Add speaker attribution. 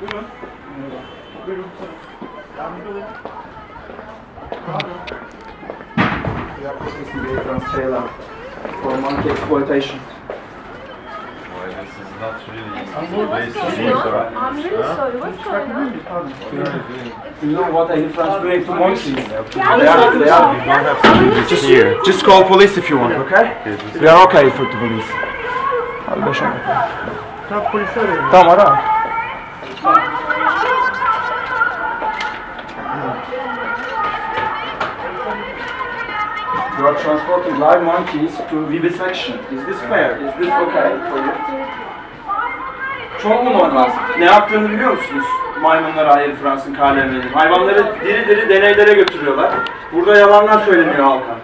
Speaker 1: Buyurun. Buyurun. Yardımcı olayım. We are processing the aircraft trailer for monkey exploitation.
Speaker 2: Not really
Speaker 3: What's
Speaker 2: based
Speaker 3: going
Speaker 2: on
Speaker 3: on? I'm really sorry. What's going on?
Speaker 1: Pardon.
Speaker 2: Huh?
Speaker 1: You know what elephants doing to monkeys? They are, they are.
Speaker 2: You don't have to do this here.
Speaker 1: Just call police if you want, okay? We are okay for the police. Hadi beş.
Speaker 4: Tamam polisi arıyorum.
Speaker 1: Tamam ara. You are transporting live monkeys to vivisection. Is this fair? Is this okay for you? Çok mu normal? Ne yaptığını biliyor musunuz? Maymunlara hayır Fransın KLM'nin. Hayvanları diri diri deneylere götürüyorlar. Burada yalanlar söyleniyor halka.